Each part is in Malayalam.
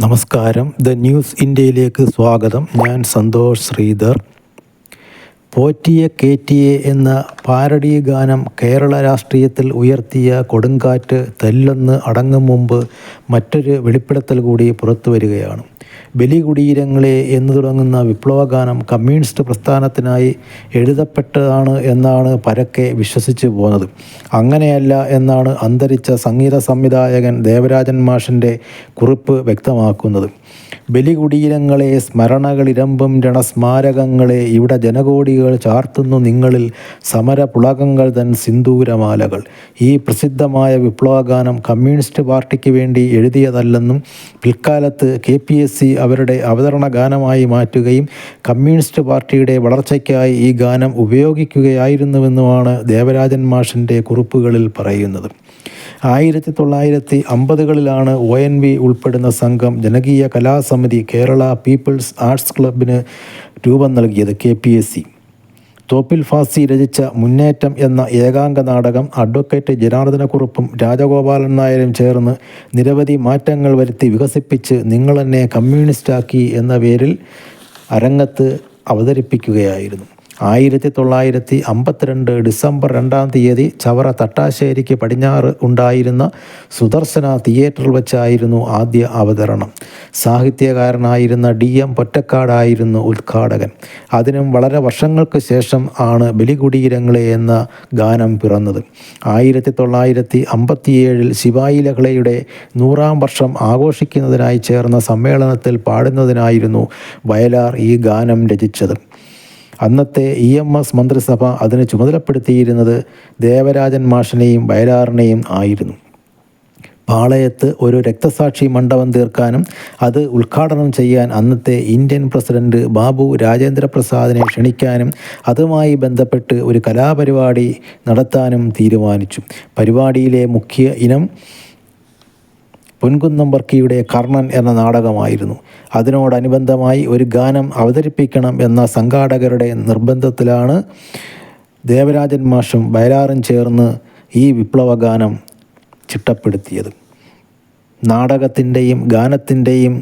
നമസ്കാരം. ദ ന്യൂസ് ഇന്ത്യയിലേക്ക് സ്വാഗതം. ഞാൻ സന്തോഷ് ശ്രീധർ. പോറ്റിയെ കേറ്റിയെ എന്ന പാരഡി ഗാനം കേരള രാഷ്ട്രീയത്തിൽ ഉയർത്തിയ കൊടുങ്കാറ്റ് തെല്ലെന്ന് അടങ്ങും മുമ്പ് മറ്റൊരു വെളിപ്പെടുത്തൽ കൂടി പുറത്തു വരികയാണ്. ബലികുടീരങ്ങളെ എന്ന് തുടങ്ങുന്ന വിപ്ലവഗാനം കമ്മ്യൂണിസ്റ്റ് പ്രസ്ഥാനത്തിനായി എഴുതപ്പെട്ടതാണ് എന്നാണ് പരക്കെ വിശ്വസിച്ചു പോകുന്നത് അങ്ങനെയല്ല എന്നാണ് അന്തരിച്ച സംഗീത സംവിധായകൻ ദേവരാജൻ മാഷിന്റെ കുറിപ്പ് വ്യക്തമാക്കുന്നത്. ബലികുടീരങ്ങളെ സ്മരണകളിരമ്പും രണസ്മാരകങ്ങളെ ഇവിടെ ജനകോടികൾ ചാർത്തുന്നു നിങ്ങളിൽ സമരപുളകങ്ങൾ തൻ സിന്ദൂരമാലകൾ. ഈ പ്രസിദ്ധമായ വിപ്ലവഗാനം കമ്മ്യൂണിസ്റ്റ് പാർട്ടിക്ക് വേണ്ടി എഴുതിയതല്ലെന്നും പിൽക്കാലത്ത് കെ പി എസ് സി അവരുടെ അവതരണ ഗാനമായി മാറ്റുകയും കമ്മ്യൂണിസ്റ്റ് പാർട്ടിയുടെ വളർച്ചയ്ക്കായി ഈ ഗാനം ഉപയോഗിക്കുകയായിരുന്നുവെന്നുമാണ് ദേവരാജൻ മാഷിന്റെ കുറിപ്പുകളിൽ പറയുന്നത്. ആയിരത്തി തൊള്ളായിരത്തി അമ്പതുകളിലാണ് ഒ എൻ വി ഉൾപ്പെടുന്ന സംഘം ജനകീയ കലാസമിതി കേരള പീപ്പിൾസ് ആർട്സ് ക്ലബിന് രൂപം നൽകിയത് K P S C. Thoppil Bhasi രചിച്ച മുന്നേറ്റം എന്ന ഏകാംഗ നാടകം അഡ്വക്കേറ്റ് ജനാർദ്ദനക്കുറുപ്പും രാജഗോപാലൻ നായരും ചേർന്ന് നിരവധി മാറ്റങ്ങൾ വരുത്തി വികസിപ്പിച്ച് നിങ്ങളെന്നെ കമ്മ്യൂണിസ്റ്റാക്കി എന്ന പേരിൽ അരങ്ങത്ത് അവതരിപ്പിക്കുകയായിരുന്നു. ആയിരത്തി തൊള്ളായിരത്തി അമ്പത്തിരണ്ട് ഡിസംബർ രണ്ടാം തീയതി ചവറ തട്ടാശ്ശേരിക്ക് പടിഞ്ഞാറ് ഉണ്ടായിരുന്ന സുദർശന തിയേറ്ററിൽ വെച്ചായിരുന്നു ആദ്യ അവതരണം. സാഹിത്യകാരനായിരുന്ന ഡി എം പൊറ്റക്കാടായിരുന്നു ഉദ്ഘാടകൻ. അതിനും വളരെ വർഷങ്ങൾക്ക് ശേഷം ആണ് ബലികുടീരങ്ങളെ എന്ന ഗാനം പിറന്നത്. ആയിരത്തി തൊള്ളായിരത്തി അമ്പത്തിയേഴിൽ ശിവായി ലഹളയുടെ നൂറാം വർഷം ആഘോഷിക്കുന്നതിനായി ചേർന്ന സമ്മേളനത്തിൽ പാടുന്നതിനായിരുന്നു വയലാർ ഈ ഗാനം രചിച്ചത്. അന്നത്തെ ഇ എം എസ് മന്ത്രിസഭ അതിന് ചുമതലപ്പെടുത്തിയിരുന്നത് ദേവരാജൻ മാഷിനെയും വയലാറിനെയും ആയിരുന്നു. പാളയത്ത് ഒരു രക്തസാക്ഷി മണ്ഡപം തീർക്കാനും അത് ഉദ്ഘാടനം ചെയ്യാൻ അന്നത്തെ ഇന്ത്യൻ പ്രസിഡന്റ് ബാബു രാജേന്ദ്രപ്രസാദിനെ ക്ഷണിക്കാനും അതുമായി ബന്ധപ്പെട്ട് ഒരു കലാപരിപാടി നടത്താനും തീരുമാനിച്ചു. പരിപാടിയിലെ മുഖ്യ ഇനം പൊൻകുന്നം വർക്കിയുടെ കർണൻ എന്ന നാടകമായിരുന്നു. അതിനോടനുബന്ധമായി ഒരു ഗാനം അവതരിപ്പിക്കണം എന്ന സംഘാടകരുടെ നിർബന്ധത്തിലാണ് ദേവരാജൻ മാഷും വയലാറും ചേർന്ന് ഈ വിപ്ലവഗാനം ചിട്ടപ്പെടുത്തിയത്. നാടകത്തിന്റെയും ഗാനത്തിന്റെയും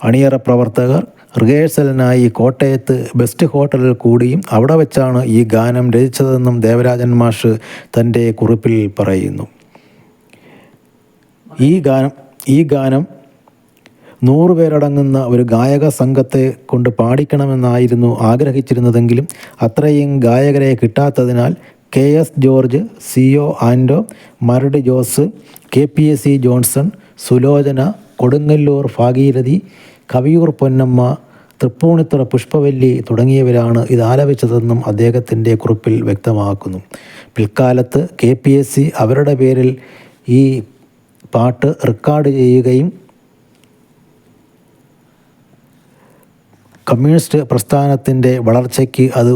അണിയറ പ്രവർത്തകർ റിഹേഴ്സലിനായി കോട്ടയത്ത് ബെസ്റ്റ് ഹോട്ടലിൽ കൂടിയും അവിടെ വെച്ചാണ് ഈ ഗാനം രചിച്ചതെന്നും ദേവരാജൻ മാഷ് തന്റെ കുറിപ്പിൽ പറയുന്നു. ഈ ഗാനം ഈ ഗാനം നൂറ് പേരടങ്ങുന്ന ഒരു ഗായക സംഘത്തെ കൊണ്ട് പാടിക്കണമെന്നായിരുന്നു ആഗ്രഹിച്ചിരുന്നതെങ്കിലും അത്രയും ഗായകരെ കിട്ടാത്തതിനാൽ K S George C O Anto Maradu Jose K P S C Johnson Sulochana Kodungallur Bhageerathi Kaviyoor Ponnamma Tripunithura Pushpavalli തുടങ്ങിയവരാണ് ഇത് ആലപിച്ചതെന്നും അദ്ദേഹത്തിന്റെ കുറിപ്പിൽ വ്യക്തമാക്കുന്നു. പിൽക്കാലത്ത് കെ പി എസ് സി അവരുടെ പേരിൽ ഈ പാട്ട് റെക്കോർഡ് ചെയ്യുകയും കമ്മ്യൂണിസ്റ്റ് പ്രസ്ഥാനത്തിന്റെ വളർച്ചയ്ക്ക് അത്